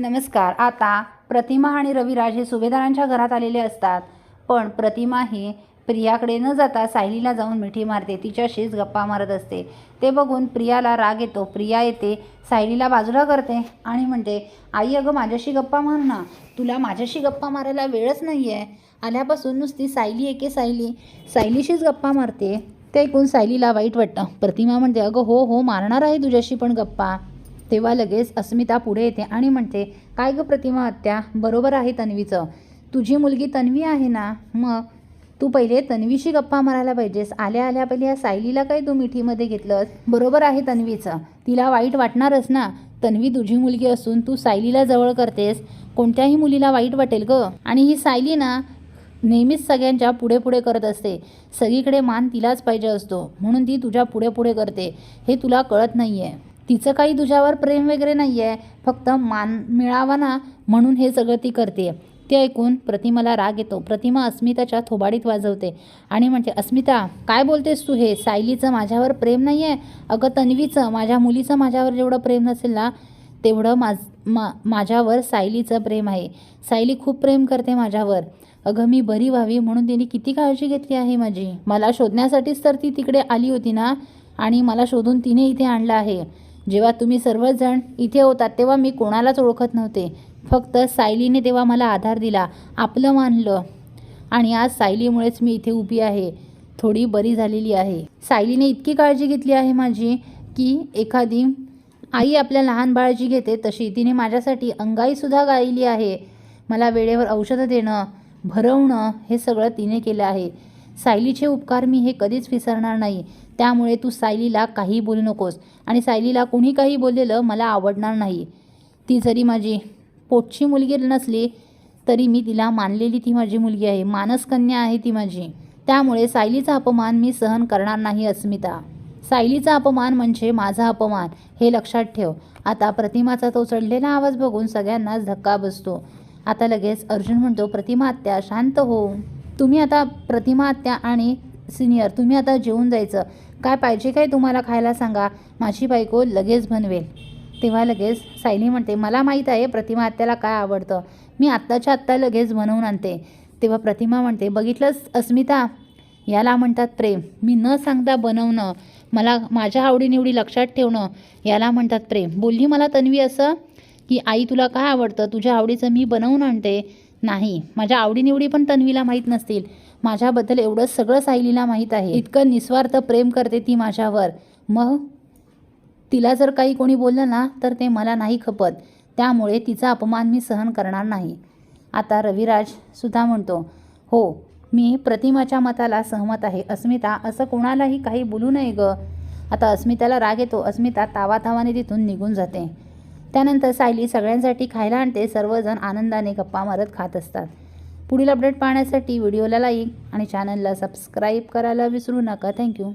नमस्कार आता प्रतिमा आणि रविराज हे सुभेदारांच्या घरात आलेले असतात. पण प्रतिमा ही प्रियाकडे न जाता सायलीला जाऊन मिठी मारते. तिच्याशीच गप्पा मारत असते. ते बघून प्रियाला राग येतो. प्रिया येते सायलीला बाजूला करते आणि म्हणते आई अगं माझ्याशी गप्पा मार ना. तुला माझ्याशी गप्पा मारायला वेळच नाही आहे आल्यापासून नुसती सायली एके सायली. सायलीशीच गप्पा मारते. ते ऐकून सायलीला वाईट वाटतं. प्रतिमा म्हणते अगं हो हो मारणार आहे तुझ्याशी पण गप्पा. तेव्हा लगेच अस्मिता पुढे येते आणि म्हणते काय गं प्रतिमा आत्या? बरोबर आहे तन्वीचं. तुझी मुलगी तन्वी आहे ना? मग तू पहिले तन्वीशी गप्पा मारायला पाहिजेस. आल्या आल्या पहिले या सायलीला काय तू मिठीमध्ये घेतलंस? बरोबर आहे तन्वीचं. तिला वाईट वाटणारच ना? तन्वी तुझी मुलगी असून तू सायलीला जवळ करतेस. कोणत्याही मुलीला वाईट वाटेल गं. आणि ही सायली ना नेहमीच सगळ्यांच्या पुढे पुढे करत असते. सगळीकडे मान तिलाच पाहिजे असतो. म्हणून ती तुझ्या पुढे पुढे करते. हे तुला कळत नाही आहे तिचं काही तुझ्यावर प्रेम वगैरे नाही आहे फक्त मान मिळावा ना म्हणून हे सगळं ती करते. ते ऐकून प्रतिमाला राग येतो. प्रतिमा अस्मिताच्या थोबाडीत वाजवते आणि म्हणते अस्मिता काय बोलतेस तू हे? सायलीचं माझ्यावर प्रेम नाही आहे अगं तन्वीचं माझ्या मुलीचं माझ्यावर जेवढं प्रेम नसेल ना तेवढं माझ मा माझ्यावर सायलीचं प्रेम आहे. सायली खूप प्रेम करते माझ्यावर. अगं मी बरी व्हावी म्हणून तिने किती काळजी घेतली आहे माझी. मला शोधण्यासाठीच तर ती तिकडे आली होती ना आणि मला शोधून तिने इथे आणलं आहे. जेव्हा तुम्ही सर्वजण इथे होतात तेव्हा मी कोणालाच ओळखत नव्हते. फक्त सायलीने तेव्हा मला आधार दिला. आपलं मानलं. आणि आज सायलीमुळेच मी इथे उभी आहे. थोडी बरी झालेली आहे. सायलीने इतकी काळजी घेतली आहे माझी की एखादी आई आपल्या लहान बाळाची घेते तशी तिने माझ्यासाठी अंगाईसुद्धा गायली आहे. मला वेळेवर औषधं देणं भरवणं हे सगळं तिने केलं आहे. सायलीचे उपकार मी हे कधीच विसरणार नाही. त्यामुळे तू सायलीला काही बोलू नकोस. आणि सायलीला कुणी काही बोललेलं मला आवडणार नाही. ती जरी माझी पोटची मुलगी नसली तरी मी तिला मानलेली ती माझी मुलगी आहे. मानसकन्या आहे ती माझी. त्यामुळे सायलीचा अपमान मी सहन करणार नाही अस्मिता. सायलीचा अपमान म्हणजे माझा अपमान. हे लक्षात ठेव. आता प्रतिमाचा तो चढलेला आवाज बघून सगळ्यांनाच धक्का बसतो. आता लगेच अर्जुन म्हणतो प्रतिमा आत्या शांत हो. तुम्ही आता प्रतिमा आत्या आणि सिनियर तुम्ही आता जेवून जायचं. काय पाहिजे काय तुम्हाला खायला सांगा. माझी बायको लगेच बनवेल. तेव्हा लगेच सायली म्हणते मला माहीत आहे प्रतिमा आत्याला काय आवडतं. मी आत्ताच्या आत्ता लगेच बनवून आणते. तेव्हा प्रतिमा म्हणते बघितलंच अस्मिता? याला म्हणतात प्रेम. मी न सांगता बनवणं मला माझ्या आवडीनिवडी लक्षात ठेवणं याला म्हणतात प्रेम. बोलली मला तन्वी असं की आई तुला काय आवडतं? तुझ्या आवडीचं मी बनवून आणते. नाही. माझ्या आवडीनिवडी पण तन्वीला माहीत नसतील. माझ्याबद्दल एवढं सगळं सायलीला माहीत आहे. इतकं निस्वार्थ प्रेम करते ती माझ्यावर. मग? तिला जर काही कोणी बोललं ना तर ते मला नाही खपत. त्यामुळे तिचा अपमान मी सहन करणार नाही. आता रविराज सुद्धा म्हणतो हो मी प्रतिमाच्या मताला सहमत आहे. अस्मिता असं कोणालाही काही बोलू नये ग. आता अस्मिताला राग येतो. अस्मिता तावातावाने तिथून निघून जाते. त्यानंतर सायली सगळ्यांसाठी खायला आणते. सर्वजण आनंदाने गप्पा मारत खात असतात. पुढील अपडेट पाहण्यासाठी व्हिडिओला लाईक आणि चॅनलला सबस्क्राईब करायला विसरू नका. थँक्यू